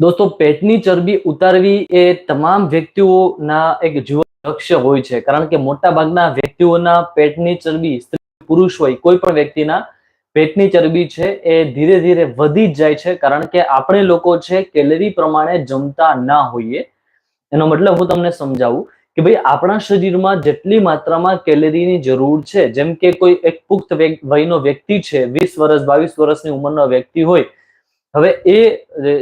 દોસ્તો, પેટની ચરબી ઉતારવી એ તમામ વ્યક્તિઓના એક જીવન લક્ષ્ય હોય છે. કારણ કે મોટા ભાગના વ્યક્તિઓના પેટની ચરબી સ્ત્રી પુરુષ હોય, કોઈ પણ વ્યક્તિના પેટની ચરબી છે એ ધીરે ધીરે વધી જ જાય છે. કારણ કે આપણે લોકો છે કેલરી પ્રમાણે જમતા ના હોઈએ. એનો મતલબ હું તમને સમજાવું કે ભાઈ, આપણા શરીરમાં જેટલી માત્રામાં કેલરીની જરૂર છે, જેમ કે કોઈ એક પુખ્ત વ્ય- વયનો વ્યક્તિ છે, વીસ વર્ષ, બાવીસ વર્ષની ઉંમરનો વ્યક્તિ હોય હવે એ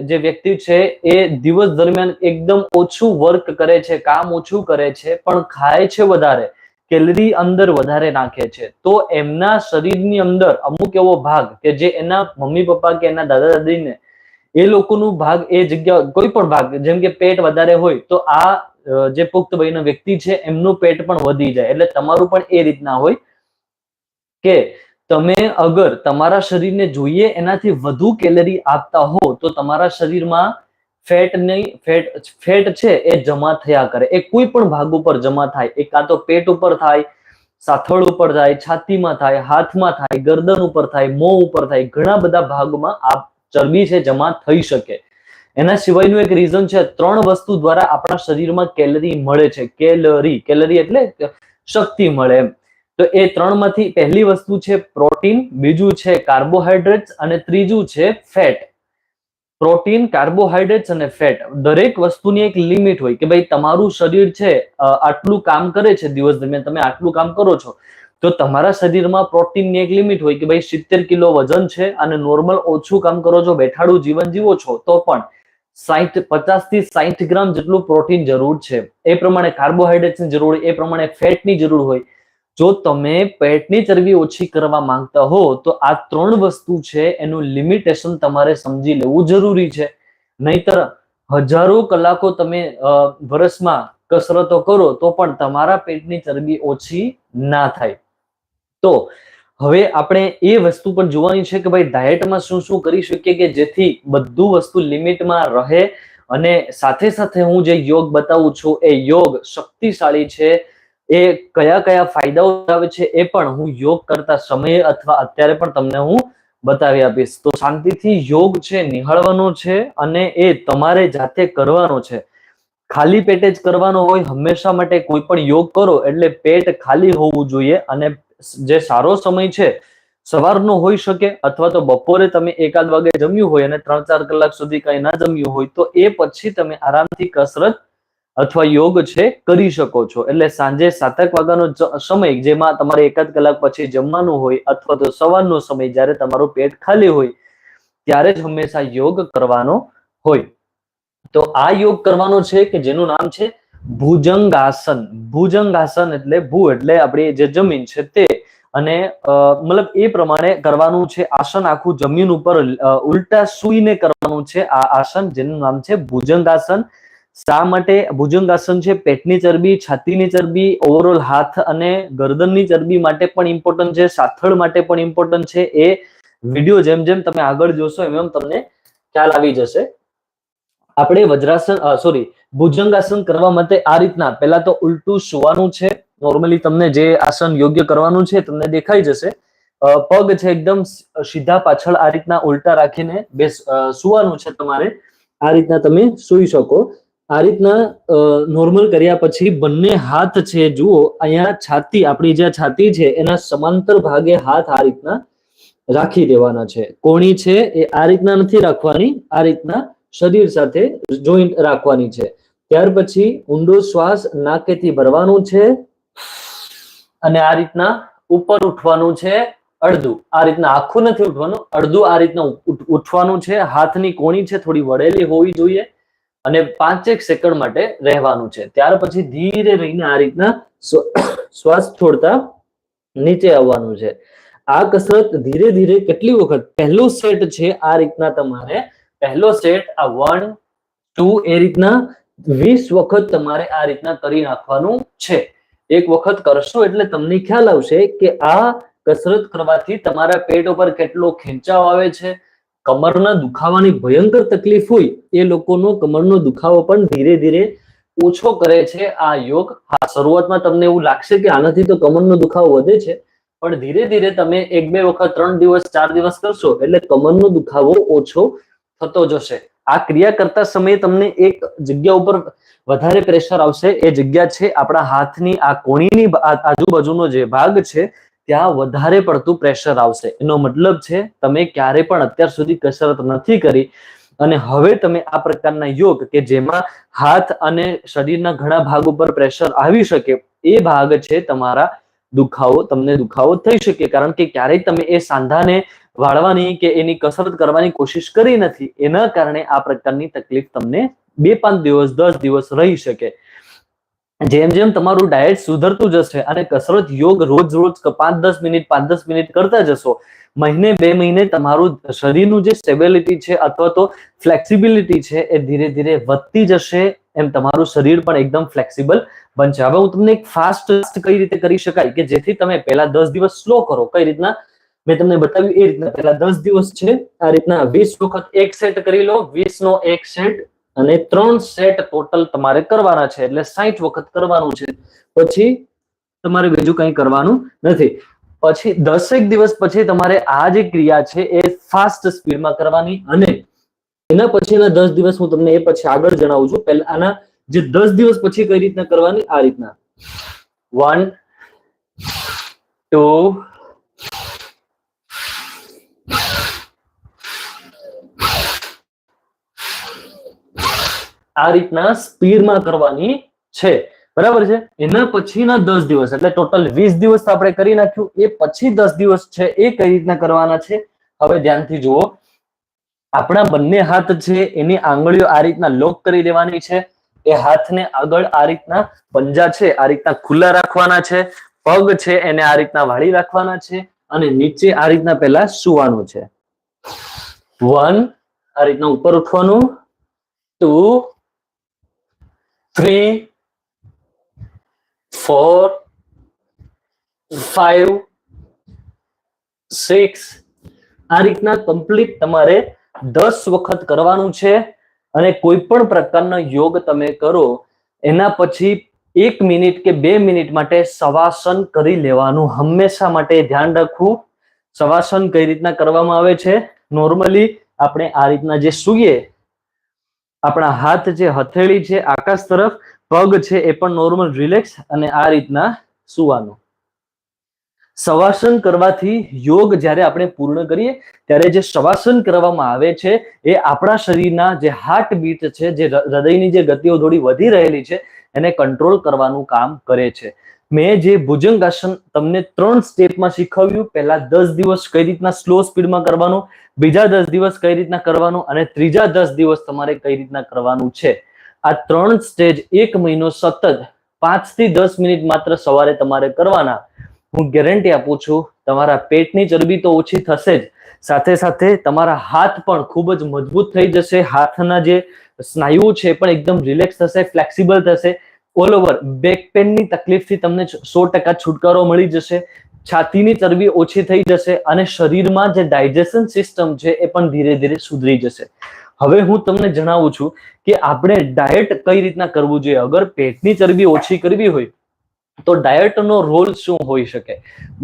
જે વ્યક્તિ છે, એ દિવસ દરમિયાન એકદમ ઓછું વર્ક કરે છે, કામ ઓછું કરે છે, પણ ખાય છે વધારે કેલરી અંદર વધારે નાખે છે. તો એમના શરીરની અંદર અમુક એવો ભાગ કે જે એના મમ્મી પપ્પા કે એના દાદા દાદીને, એ લોકોનું ભાગ એ જગ્યા કોઈ પણ ભાગ, જેમ કે પેટ વધારે હોય, તો આ જે પુખ્ત વયનો વ્યક્તિ છે, એમનું પેટ પણ વધી જાય. એટલે તમારું પણ એ રીતના હોય કે તમે અગર તમારા શરીરને જોઈએ એનાથી વધુ કેલરી આપતા હો, તો તમારા શરીરમાં ફેટ નહીં, ફેટ ફેટ છે એ જમા થયા કરે. એ કોઈ પણ ભાગ ઉપર જમા થાય. એ કાં તો પેટ ઉપર થાય, સાથળ ઉપર થાય, છાતીમાં થાય, હાથમાં થાય, ગરદન ઉપર થાય, મોં ઉપર થાય, ઘણા બધા ભાગમાં આ ચરબી છે જમા થઈ શકે. એના સિવાયનું એક રીઝન છે, ત્રણ વસ્તુ દ્વારા આપણા શરીરમાં કેલરી મળે છે. કેલરી કેલરી એટલે શક્તિ મળે એમ. તો એ ત્રણમાંથી પહેલી વસ્તુ છે પ્રોટીન, બીજું છે કાર્બોહાઈડ્રેટ્સ અને ત્રીજું છે ફેટ. પ્રોટીન કાર્બોહાઈડ્રેટ્સ અને ફેટ દરેક વસ્તુની એક લિમિટ હોય કે ભાઈ તમારું શરીર છે આટલું કામ કરે છે દિવસ દરમિયાન, તમે આટલું કામ કરો છો, તો તમારા શરીરમાં પ્રોટીનની એક લિમિટ હોય કે ભાઈ સિત્તેર કિલો વજન છે અને નોર્મલ ઓછું કામ કરો છો, બેઠાડું જીવન જીવો છો, તો પણ સાઠ પચાસથી સાઠ ગ્રામ જેટલું પ્રોટીન જરૂર છે. એ પ્રમાણે કાર્બોહાઈડ્રેટ્સની જરૂર હોય, એ પ્રમાણે ફેટની જરૂર હોય જો તમે પેટની ચરબી ઓછી કરવા માંગતા હો, તો આ ત્રણ વસ્તુ છે, એનું લિમિટેશન તમારે સમજી લેવું જરૂરી છે. નહીતર હજારો કલાકો તમે વર્ષમાં કસરતો કરો, તો પણ તમારા પેટની ચરબી ઓછી ના થાય. તો હવે આપણે એ વસ્તુ પણ જોવાની છે કે ભાઈ ડાયટમાં શું શું કરી શકીએ કે જેથી બધું વસ્તુ લિમિટમાં રહે. અને સાથે સાથે હું જે યોગ બતાવું છું, એ યોગ શક્તિશાળી છે. એ કયા કયા ફાયદાઓ આવે છે એ પણ હું યોગ કરતા સમયે અથવા અત્યારે પણ તમને હું બતાવી આપીશ. તો શાંતિથી યોગ છે, નિહાળવાનો છે અને એ તમારે જાતે કરવાનો છે. ખાલી પેટે જ કરવાનો હોય, હંમેશા માટે કોઈ પણ યોગ કરો એટલે પેટ ખાલી હોવું જોઈએ અને જે સારો સમય છે, સવારનો હોઈ શકે અથવા તો બપોરે તમે એકાદ વાગે જમ્યું હોય અને ત્રણ ચાર કલાક સુધી કઈ ના જમ્યું હોય તો એ પછી તમે આરામથી કસરત અથવા યોગ છે, કરી શકો છો. એટલે સાંજે સાતક વાગ્યાનો સમય, જેમાં તમારે એકાદ કલાક પછી જમવાનું હોય અથવા તો સવારનો સમય, જ્યારે તમારું પેટ ખાલી હોય, ત્યારે જ હંમેશા યોગ કરવાનો હોય. તો આ યોગ કરવાનો છે કે જેનું નામ છે ભુજંગાસન. ભુજંગાસન એટલે ભૂ એટલે આપણી જે જમીન છે તે. અને મતલબ એ પ્રમાણે કરવાનું છે આસન આખું જમીન ઉપર ઉલટા સૂઈને કરવાનું છે આ આસન, જેનું નામ છે ભુજંગાસન. શા માટે ભુજંગાસન છે? પેટની ચરબી છાતીની ચરબી ઓવરઓલ હાથ અને ગરદનની ચરબી માટે પણ ઇમ્પોર્ટન્ટ છે. સાથળ માટે પણ ઇમ્પોર્ટન્ટ છે. એ વીડિયો જેમ જેમ તમે આગળ જોશો એમ એમ તમને ખ્યાલ આવી જશે. આપણે વજ્રાસન સોરી ભુજંગાસન કરવા માટે આ રીતના પહેલા તો ઉલટું સુવાનું છે. નોર્મલી તમને જે આસન યોગ્ય કરવાનું છે તમને દેખાઈ જશે. પગ છે એકદમ સીધા પાછળ આ રીતના ઉલટા રાખીને અ, સુવાનું છે તમારે. આ રીતના તમે સૂઈ શકો. આ રીતના નોર્મલ કર્યા પછી બંને હાથ છે, જુઓ, અહીંયા છાતી, આપણી જે છાતી છે, એના સમાંતર ભાગે હાથ આ રીતના રાખી દેવાના છે. કોણી છે એ આ રીતના નથી રાખવાની, આ રીતના શરીર સાથે જોઈન્ટ રાખવાની છે. ત્યાર પછી ઊંડો શ્વાસ નાકેથી ભરવાનું છે અને આ રીતના ઉપર ઉઠવાનું છે અડધું. આ રીતના આખું નથી ઉઠવાનું, અડધું આ રીતના ઉઠવાનું છે. હાથની કોણી છે, થોડી વળેલી હોવી જોઈએ. અને પાંચેક સેકન્ડ માટે રહેવાનું છે. ત્યાર પછી ધીરે રહીને આ રીતના શ્વાસ છોડતા નીચે આવવાનું છે. આ કસરત ધીરે ધીરે કેટલી વખત? પહેલો સેટ છે આ રીતના તમારે. પહેલો સેટ આ વન ટુ એ રીતના વીસ વખત તમારે આ રીતના કરી નાખવાનું છે. એક વખત કરશો એટલે તમને ખ્યાલ આવશે કે આ કસરત કરવાથી તમારા પેટ ઉપર કેટલો ખેંચાવ આવે છે કમરના દુખાવાની ભયંકર તકલીફ હોય, એ લોકોનો કમરનો દુખાવો પણ ધીરે ધીરે ઓછો કરે છે આ યોગ. હા, શરૂઆતમાં તમને એવું લાગશે કે આનાથી તો કમરનો દુખાવો વધે છે, પણ ધીરે ધીરે તમે એક બે વખત ત્રણ દિવસ, ચાર દિવસ કરશો, એટલે કમરનો દુખાવો ઓછો થતો જશે. આ ક્રિયા કરતા સમયે તમને એક જગ્યા ઉપર વધારે પ્રેશર આવશે. એ જગ્યા છે આપણા હાથની, આ કોણીની આજુબાજુનો જે ભાગ છે ત્યાં વધારે પડતું પ્રેશર આવશે. એનો મતલબ છે, તમે ક્યારે પણ અત્યાર સુધી કસરત નથી કરી અને હવે તમે આ પ્રકારના યોગ કે જેમાં હાથ અને શરીરના ઘણા ભાગ ઉપર પ્રેશર આવી શકે, એ ભાગ છે તમારા દુખાવો, તમને દુખાવો થઈ શકે. કારણ કે ક્યારેય તમે એ સાંધાને વાળવાની કે એની કસરત કરવાની કોશિશ કરી નથી. એના કારણે આ પ્રકારની તકલીફ તમને બે પાંચ દિવસ, દસ દિવસ રહી શકે. જેમ જેમ તમારું ડાયટ સુધરતું જશે અને કસરત યોગ રોજ રોજ પાંચ દસ મિનિટ, પાંચ દસ મિનિટ કરતા જશો, મહિને બે મહિને તમારું શરીરનું જે સ્ટેબિલિટી છે અથવા તો ફ્લેક્સિબિલિટી છે એ ધીરે ધીરે વધતી જશે એમ તમારું શરીર પણ એકદમ ફ્લેક્સિબલ બનશે. હવે હું તમને એક ફાસ્ટ કઈ રીતે કરી શકાય કે જેથી તમે પહેલા દસ દિવસ સ્લો કરો. કઈ રીતના? મેં તમને બતાવ્યું એ રીતના પહેલા દસ દિવસ છે, આ રીતના વીસ વખત એક સેટ કરી લો વીસ નો એક સેટ અને ત્રણ સેટ ટોટલ તમારે કરવાના છે, એટલે સાઠ વખત કરવાનું છે. પછી તમારે બીજું કંઈ કરવાનું નથી. પછી દસેક દિવસ પછી તમારે આ જે ક્રિયા છે, એ ફાસ્ટ સ્પીડમાં કરવાની અને એના પછીના દસ દિવસ હું તમને એ પછી આગળ જણાવું છું. પહેલા આના જે દસ દિવસ પછી કઈ રીતના કરવાની, આ રીતના. વન ટુ આ રીતના સ્પીડમાં કરવાની છે. બરાબર છે? એના પછીના દસ દિવસ, એટલે ટોટલ વીસ દિવસ આપણે કરી નાખ્યું. એ પછી દસ દિવસ છે એ કઈ રીતના કરવાના છે? હવે ધ્યાનથી જુઓ. આપણા બંને હાથ છે, એની આંગળીઓ આ રીતના લોક કરી દેવાની છે. એ હાથને આગળ આ રીતના પંજા છે, આ રીતના ખુલ્લા રાખવાના છે. પગ છે, એને આ રીતના વાળી રાખવાના છે. અને નીચે આ રીતના પહેલા સુવાનું છે. વન, આ રીતના ઉપર ઉઠવાનું. Two three four five, six આ રીતના કમ્પ્લીટ તમારે દસ વખત કરવાનું છે અને કોઈ પણ પ્રકારનો યોગ તમે કરો એના પછી એક મિનિટ કે બે મિનિટ માટે શવાસન કરી લેવાનું. હંમેશા માટે ધ્યાન રાખવું. શવાસન કઈ રીતના કરવામાં આવે છે? નોર્મલી આપણે આ રીતના જે સૂઈએ આપણા હાથ જે હથેળી છે, આકાશ તરફ, પગ છે, એ પણ નોર્મલ રિલેક્સ અને આ રીતના સુવાનું. શવાસન કરવાથી યોગ જ્યારે આપણે પૂર્ણ કરીએ, ત્યારે જે શવાસન કરવામાં આવે છે, એ આપણા શરીરના જે હાર્ટ બીટ છે, જે હૃદયની જે ગતિઓ થોડી વધી રહેલી છે, એને કંટ્રોલ કરવાનું કામ કરે છે. મેં જે ભુજંગ આસન તમને ત્રણ સ્ટેપમાં શીખવ્યું, પહેલા દસ દિવસ કઈ રીતના સ્લો સ્પીડમાં કરવાનું, બીજા દસ દિવસ કઈ રીતના કરવાનું અને ત્રીજા દસ દિવસ તમારે કઈ રીતના કરવાનું છે. આ ત્રણ સ્ટેજ એક મહિનો સતત પાંચથી દસ મિનિટ માત્ર સવારે તમારે કરવાના. હું ગેરંટી આપું છું, તમારા પેટની ચરબી તો ઓછી થશે જ. સાથે સાથે તમારા હાથ પણ ખૂબ જ મજબૂત થઈ જશે. હાથના જે સ્નાયુઓ છે પણ એકદમ રિલેક્સ થશે ફ્લેક્સિબલ થશે. ઓલ ઓવર બેક પેનની તકલીફથી તમને સો ટકા છુટકારો મળી જશે. છાતીની ચરબી ઓછી થઈ જશે અને શરીરમાં જે ડાયજેશન સિસ્ટમ છે એ પણ ધીરે ધીરે સુધરી જશે. હવે હું તમને જણાવું છું કે આપણે ડાયટ કઈ રીતના કરવું જોઈએ? અગર પેટની ચરબી ઓછી કરવી હોય તો ડાયટનો રોલ શું હોઈ શકે?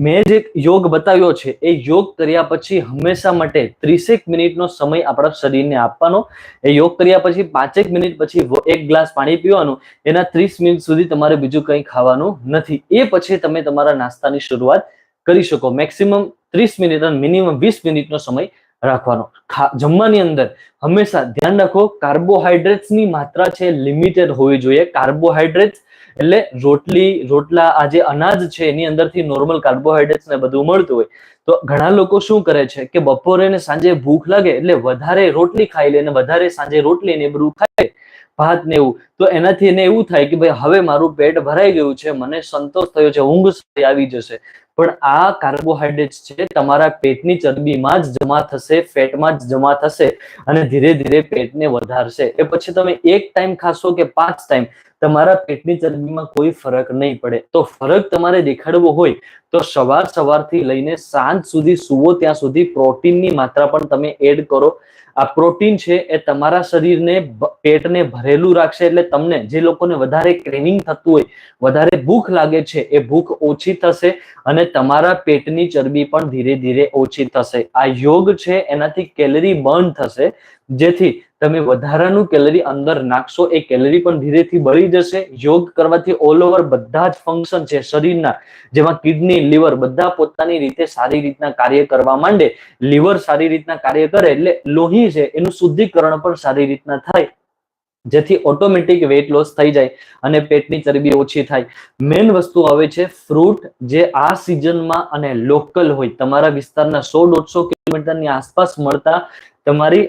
મેં જે યોગ બતાવ્યો છે, એ યોગ કર્યા પછી હંમેશા માટે ત્રીસેક મિનિટનો સમય આપણા શરીરને આપવાનો. એ યોગ કર્યા પછી પાંચેક મિનિટ પછી એક ગ્લાસ પાણી પીવાનું. એના ત્રીસ મિનિટ સુધી તમારે બીજું કંઈ ખાવાનું નથી. એ પછી તમે તમારા નાસ્તાની શરૂઆત કરી શકો. મેક્સિમમ ત્રીસ મિનિટ અને મિનિમમ વીસ મિનિટનો સમય રાખવાનો. જમવાની અંદર હંમેશા ધ્યાન રાખો, કાર્બોહાઈડ્રેટ્સની માત્રા છે લિમિટેડ હોવી જોઈએ. કાર્બોહાઈડ્રેટ્સ એટલે રોટલી, રોટલા આ જે અનાજ છે, એની અંદરથી નોર્મલ કાર્બોહાઈડ્રેટ્સ ને બધું મળતું હોય. તો ઘણા લોકો શું કરે છે કે બપોરે ને સાંજે ભૂખ લાગે એટલે વધારે રોટલી ખાઈ લે ને વધારે સાંજે રોટલી ને બધું ખાય, ભાત ને એવું. તો એનાથી એને એવું થાય કે ભાઈ, હવે મારું પેટ ભરાઈ ગયું છે, મને સંતોષ થયો છે, ઊંઘ આવી જશે. પણ આ કાર્બોહાઈડ્રેટ્સ છે, તમારા પેટની ચરબીમાં જ જમા થશે, ફેટમાં જ જમા થશે અને ધીરે ધીરે પેટને વધારશે. એ પછી તમે એક ટાઈમ ખાશો કે પાંચ ટાઈમ તમારા પેટની ચરબીમાં કોઈ ફરક નહીં પડે. તો ફરક તમારે દેખાડવો હોય તો સવાર સવારથી લઈને સાંજ સુધી સુવો, ત્યાં સુધી પ્રોટીનની માત્રા પણ તમે એડ કરો. આ પ્રોટીન છે એ તમારા શરીરને પેટને ભરેલું રાખશે એટલે તમને જે લોકોને વધારે ક્રેવિંગ થતું હોય, વધારે ભૂખ લાગે છે, એ ભૂખ ઓછી થશે અને તમારા પેટની ચરબી પણ ધીરે ધીરે ઓછી થશે. આ યોગ છે, એનાથી કેલરી બર્ન થશે, જેથી તમે વધારાનું કેલરી અંદર નાખશો, એ કેલરી પણ ધીરેથી બળી જશે. યોગ કરવાથી ઓલ ઓવર બધા જ ફંક્શન છે શરીરના, જેમાં કિડની લીવર બધા પોતાની રીતે સારી રીતના કાર્ય કરવા માંડે. લીવર સારી રીતના કાર્ય કરે એટલે લોહી છે, એનું શુદ્ધિકરણ પણ સારી રીતના થાય. જેથી ઓટોમેટિક વેટ લોસ થઈ જાય અને પેટની ચરબી ઓછી થાય. મેઇન વસ્તુ આવે છે ફ્રૂટ જે આ સિઝનમાં અને લોકલ હોય. તમારા વિસ્તારના સો દોઢસો કિલોમીટરની આસપાસ મળતા તમારી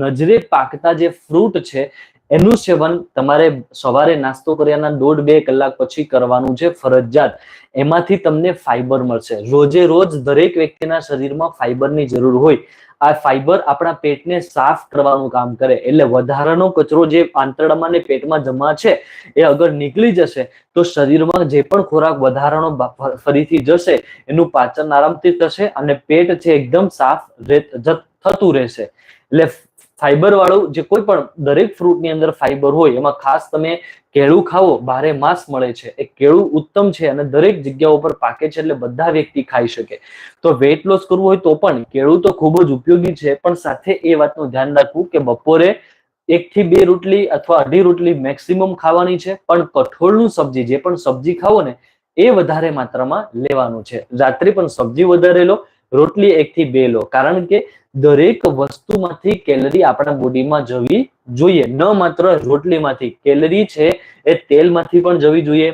નજરે પાકતા જે ફ્રૂટ છે, એનું સેવન તમારે સવારે નાસ્તો કર્યાના દોઢ બે કલાક પછી કરવાનું છે ફરજિયાત. એમાંથી તમને ફાઈબર મળશે. રોજે રોજ દરેક વ્યક્તિના શરીરમાં ફાઈબરની જરૂર હોય. આ ફાઈબર આપણા પેટને સાફ કરવાનું કામ કરે. એટલે વધારાનો કચરો જે આંતરડામાં ને પેટમાં જમા છે, એ અગર નીકળી જશે, તો શરીરમાં જે પણ ખોરાક વધારાનો ફરીથી જશે, એનું પાચન આરામથી થશે અને પેટ છે, એકદમ સાફ જત થતું રહેશે. એટલે ફાઈબર વાળું જે કોઈ પણ દરેક ફ્રૂટની અંદર ફાઈબર હોય, એમાં ખાસ તમે કેળું ખાવો બારે માસ મળે છે. એ કેળું ઉત્તમ છે અને દરેક જગ્યાઓ ઉપર પાકે છે એટલે બધા વ્યક્તિ ખાઈ શકે. તો વેટ લોસ કરવું હોય તો પણ કેળું તો ખૂબ જ ઉપયોગી છે, પણ સાથે એ વાતનું ધ્યાન રાખવું કે બપોરે એક થી બે રોટલી અથવા અઢી રોટલી મેક્સિમમ ખાવાની છે, પણ કઠોળનું સબ્જી, જે પણ સબ્જી ખાવો ને, એ વધારે માત્રામાં લેવાનું છે. રાત્રે પણ સબ્જી વધારે લો રોટલી એક થી બે લો. કારણ કે દરેક વસ્તુમાંથી કેલરી આપણા બોડીમાં જવી જોઈએ. ન માત્ર રોટલીમાંથી. કેલરી છે એ તેલમાંથી પણ જવી જોઈએ.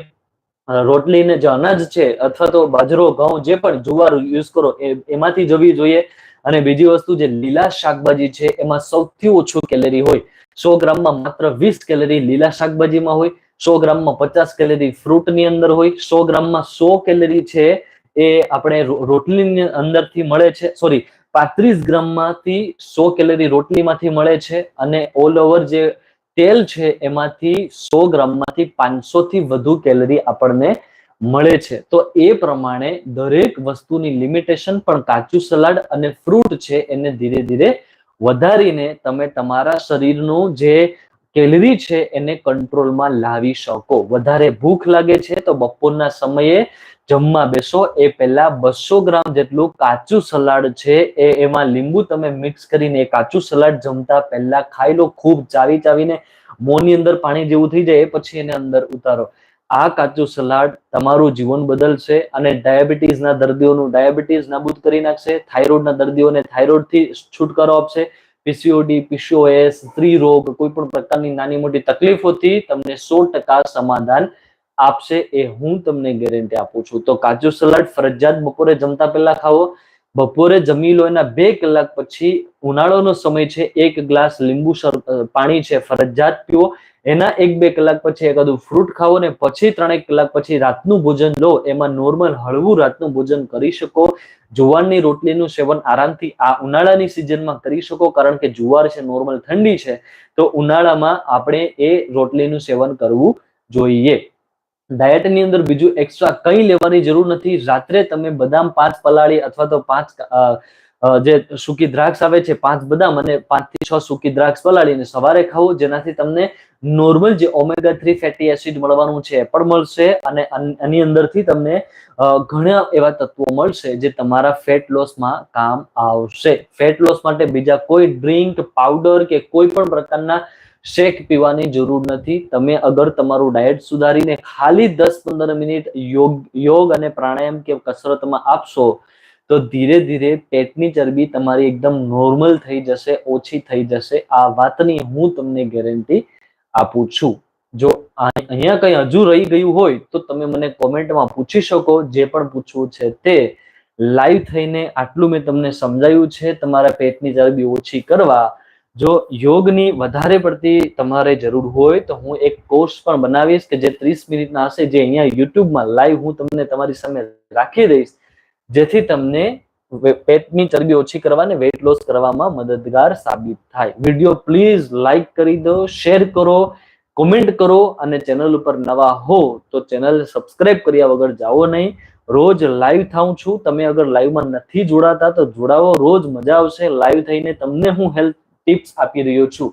રોટલીને જે અનાજ છે અથવા તો બાજરો, ઘઉં, જે પણ જુવાર યુઝ કરો એમાંથી જવી જોઈએ. અને બીજી વસ્તુ જે લીલા શાકભાજી છે, એમાં સૌથી ઓછું કેલરી હોય. સો ગ્રામમાં માત્ર વીસ કેલરી લીલા શાકભાજીમાં હોય. સો ગ્રામમાં પચાસ કેલરી ફ્રૂટની અંદર હોય. સો ગ્રામમાં સો કેલરી છે એ આપણે રોટલીની અંદરથી મળે છે. સોરી પાંત્રીસ ગ્રામમાંથી સો કેલરી રોટલીમાંથી મળે છે અને ઓલ ઓવર જે તેલ છે એમાંથી સો ગ્રામમાંથી પાંચસો થી વધુ કેલરી આપણને મળે છે. તો એ પ્રમાણે દરેક વસ્તુની લિમિટેશન પણ કાચું સલાડ અને ફ્રૂટ છે એને ધીરે ધીરે વધારીને તમે તમારા શરીરનું જે કેલરી છે એને કંટ્રોલમાં લાવી શકો. વધારે ભૂખ લાગે છે તો બપોરના સમયે જમવા બેસો. એ પહેલા બસો ગ્રામ જેટલું કાચું સલાડ છે એ એમાં લીંબુ તમે મિક્સ કરીને કાચું સલાડ જમતા પહેલા ખાઈ લો. ખૂબ ચાવી ચાવીને મોંની અંદર પાણી જેવું થઈ જાય પછી એને અંદર ઉતારો. આ કાચું સલાડ તમારું જીવન બદલશે અને ડાયાબિટીસના દર્દીઓનું ડાયાબિટીસ નાબૂદ કરી નાખશે. થાઇરોઇડના દર્દીઓને થાઇરોઇડથી છુટકારો આપશે. પીસીઓડી પીસીઓએસ સ્ત્રી રોગ કોઈ પણ પ્રકારની નાની મોટી તકલીફોથી તમને સો ટકા સમાધાન આપશે એ હું તમને ગેરંટી આપું છું. તો કાજુ સલાડ ફરજિયાત બપોરે જમતા પહેલા ખાવો બપોરે જમી લો એના બે કલાક પછી ઉનાળાનો સમય છે. એક ગ્લાસ લીંબુ પાણી છે, ફરજિયાત પીવો એના એક બે કલાક પછી એકાદું ફ્રૂટ ખાવો ને પછી ત્રણેક કલાક પછી રાતનું ભોજન લો, એમાં નોર્મલ હળવું રાતનું ભોજન કરી શકો. જુવારની રોટલીનું સેવન આરામથી આ ઉનાળાની સિઝનમાં કરી શકો, કારણ કે જુવાર છે નોર્મલ ઠંડી છે, તો ઉનાળામાં આપણે એ રોટલીનું સેવન કરવું જોઈએ. ડાયટની અંદર બીજું એક્સ્ટ્રા કંઈ લેવાની જરૂર નથી. રાત્રે તમે બદામ પાંચ પલાળી અથવા તો પાંચ જે સૂકી દ્રાક્ષ આવે છે, પાંચ બદામ અને પાંચથી છ સૂકી દ્રાક્ષ પલાળીને સવારે ખાવું, જેનાથી તમને નોર્મલ જે ઓમેગા થ્રી ફેટી એસિડ મળવાનું છે એ પણ મળશે અને એની અંદરથી તમને ઘણા એવા તત્વો મળશે જે તમારા ફેટ લોસમાં કામ આવશે. ફેટ લોસ માટે બીજા કોઈ ડ્રિંક પાવડર કે કોઈ પણ પ્રકારના શેક પીવાની જરૂર નથી. તમે અગર તમારું ડાયટ સુધારીને ખાલી દસ પંદર મિનિટ યોગ યોગ અને પ્રાણાયામ કે કસરતમાં આપશો તો ધીરે ધીરે પેટની ચરબી તમારી એકદમ નોર્મલ થઈ જશે, ઓછી થઈ જશે. આ વાતની હું તમને ગેરંટી આપું છું. જો અહીંયા કંઈ હજુ રહી ગયું હોય તો તમે મને કોમેન્ટમાં પૂછી શકો. જે પણ પૂછવું છે તે લાઈવ થઈને આટલું મેં તમને સમજાયું છે. તમારા પેટની ચરબી ઓછી કરવા. જો યોગની વધારે પડતી તમારે જરૂર હોય તો હું એક કોર્સ પણ બનાવીશ કે જે ત્રીસ મિનિટના હશે, જે અહીંયા યુટ્યુબમાં લાઈવ હું તમને તમારી સામે રાખી દઈશ. જેથી તમને પેટની ચરબી ઓછી કરવા અને વેટ લોસ કરવામાં મદદગાર સાબિત થાય. વીડિયો પ્લીઝ લાઈક કરી દો, શેર કરો, કોમેન્ટ કરો અને ચેનલ ઉપર નવા હો તો ચેનલ સબસ્ક્રાઇબ કર્યા વગર જાઓ નહીં. રોજ લાઈવ થાઉં છું. તમે અગર લાઈવમાં નથી જોડાતા તો જોડાવો. રોજ મજા આવશે. લાઈવ થઈને તમને હું હેલ્થ ટિપ્સ આપી રહ્યો છું.